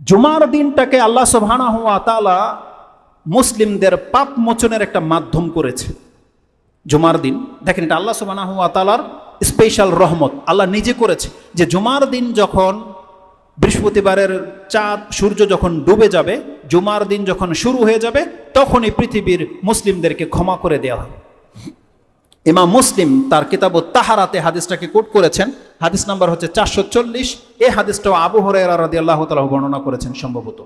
জুমার দিনটাকে আল্লাহ সুবহানা হুয়া তালা মুসলিমদের পাপ মোচনের একটা মাধ্যম করেছে। জুমার দিন, দেখেন এটা আল্লাহ সুবহানা হুয়া তালার স্পেশাল রহমত। আল্লাহ নিজে করেছে যে জুমার দিন যখন বৃহস্পতিবারের চাঁদ, সূর্য যখন ডুবে যাবে, জুমার দিন যখন শুরু হয়ে যাবে, তখনই পৃথিবীর মুসলিমদেরকে ক্ষমা করে দেওয়া হয় ইমাম মুসলিম তার কিতাব তাহারাতে হাদিসটাকে কোট করেছেন। হাদিস নাম্বার হচ্ছে চারশো চল্লিশ। এই হাদিসটাও আবু হরাইরা রাদি আল্লাহ তালা বর্ণনা করেছেন সম্ভবত।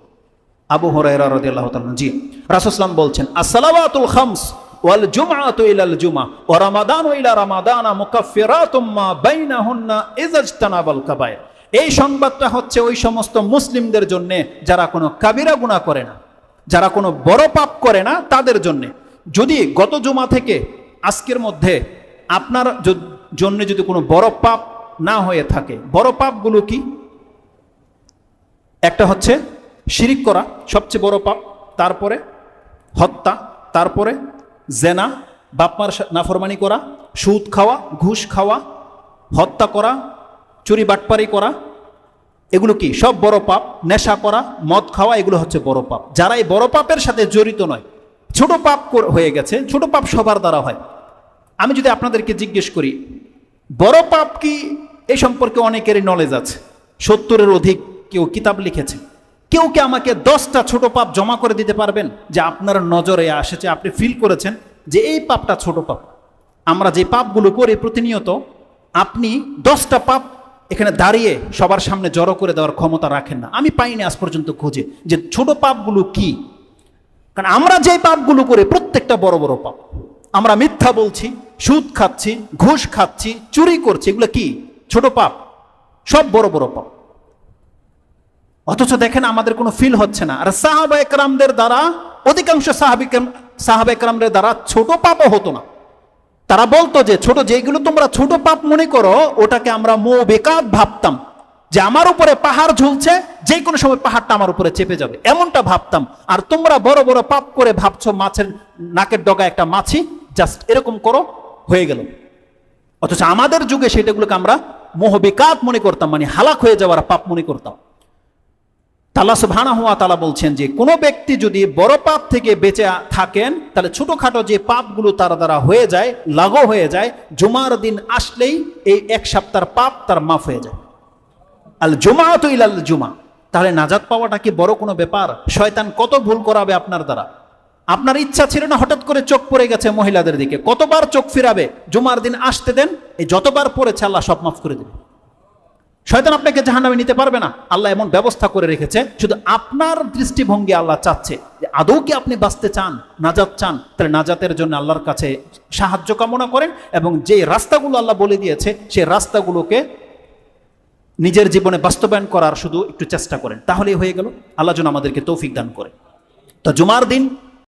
আবু হরাইরা আল্লাহ তালা জি। রাসুসলাম বলছেন আসসালামাতুল খামস ওয়া রামাদানু ইলা রামাদানা মুকাফফিরাতুম বাইনাহুন্না ইজাজতানাবাল কাবায়ের। এই সংবাদটা হচ্ছে ওই সমস্ত মুসলিমদের জন্য যারা কোনো কাবিরা গুনাহ করে না, যারা কোনো বড় পাপ করে না, তাদের জন্য। যদি গত জুমা থেকে আজকের মধ্যে আপনার জন্য যদি কোনো বড় পাপ না হয়ে থাকে, বড় পাপগুলো কি? একটা হচ্ছে শিরিক করা, সবচেয়ে বড় পাপ, তারপরে হত্যা, তারপরে জেনা বাপমার নাফরমানি করা, সুদ খাওয়া, ঘুষ খাওয়া, হত্যা করা, চুরি বাটপারি করা, এগুলো কি? সব বড় পাপ, নেশা করা, মদ খাওয়া, এগুলো হচ্ছে বড় পাপ। যারা এই বড় পাপের সাথে জড়িত নয়, ছোট পাপ হয়ে গেছে, ছোট পাপ সবার দ্বারা হয়। আমি যদি আপনাদেরকে জিজ্ঞেস করি, বড় পাপ কি এ সম্পর্কে অনেকেরই নলেজ আছে। সত্তরের অধিক কেউ কিতাব লিখেছে। কেউ কি আমাকে দশটা ছোট পাপ জমা করে দিতে পারবেন? যে আপনার নজরে আসেছে আপনি ফিল করেছেন যে এই পাপটা ছোট পাপ। আমরা যে পাপগুলো করি প্রতিনিয়ত, আপনি দশটা পাপ এখানে দাঁড়িয়ে সবার সামনে জড়ো করে দেওয়ার ক্ষমতা রাখেন না। আমি পাইনি আজ পর্যন্ত খুঁজে যে ছোট পাপগুলো কি। কারণ আমরা যে পাপগুলো করি, প্রত্যেকটা বড় বড় পাপ। আমরা মিথ্যা বলছি সুদ খাচ্ছি, ঘুষ খাচ্ছি, চুরি করছি, এগুলো কি? ছোট পাপ। সব বড় বড় পাপ। অথচ দেখেন আমাদের কোনো ফিল হচ্ছে না। আর সাহাবা একরামদের দ্বারা, অধিকাংশ সাহাবিক সাহাবা একরামদের দ্বারা ছোট পাপও হতো না। তারা বলতো যে, ছোট যেগুলো তোমরা ছোট পাপ মনে করো, ওটাকে আমরা মো বেকাত ভাবতাম। যে আমার উপরে পাহাড় ঝুলছে যে কোনো সময় পাহাড়টা আমার উপরে চেপে যাবে। এমনটা ভাবতাম। আর তোমরা বড় বড় পাপ করে ভাবছ, মাছের নাকের ডগা একটা মাছি জাস্ট এরকম করো। হয়ে গেল। অথচ আমাদের যুগে সেটাগুলোকে আমরা মোহবিকাত মনে করতাম মানে হালাক হয়ে যাওয়ার পাপ মনে করতাম। তাল্লা সুবহানা হওয়া তালা বলছেন যে, কোনো ব্যক্তি যদি বড় পাপ থেকে বেঁচে থাকেন, তাহলে ছোটখাটো যে পাপগুলো তার দ্বারা হয়ে যায়, লাগো হয়ে যায়, জুমার দিন আসলেই এই এক সপ্তাহের পাপ তার মাফ হয়ে যায়। আল জুমা তো ইলাল জুমা। তাহলে নাজাত পাওয়াটা কি বড় কোনো ব্যাপার? শয়তান কত ভুল করাবে আপনার দ্বারা? আপনার ইচ্ছা ছিল না, হঠাৎ করে চোখ পড়ে গেছে মহিলাদের দিকে। কতবার চোখ ফিরাবে? জুমার দিন আসতে দেন, এই যতবার পড়েছে আল্লাহ সব মাফ করে দেবে। শয়তান আপনাকে জাহান্নামে নিতে পারবে না। আল্লাহ এমন ব্যবস্থা করে রেখেছে, শুধু আপনার দৃষ্টিভঙ্গি আল্লাহ চাচ্ছে। যে আদৌ কি আপনি বাঁচতে চান, নাজাত চান, তাহলে নাজাতের জন্য আল্লাহর কাছে সাহায্য কামনা করেন এবং যে রাস্তাগুলো আল্লাহ বলে দিয়েছে, সেই রাস্তাগুলোকে নিজের জীবনে বাস্তবায়ন করার শুধু একটু চেষ্টা করেন। তাহলেই হয়ে গেল। আল্লাহ যেন আমাদেরকে তৌফিক দান করে। তো জুমার দিন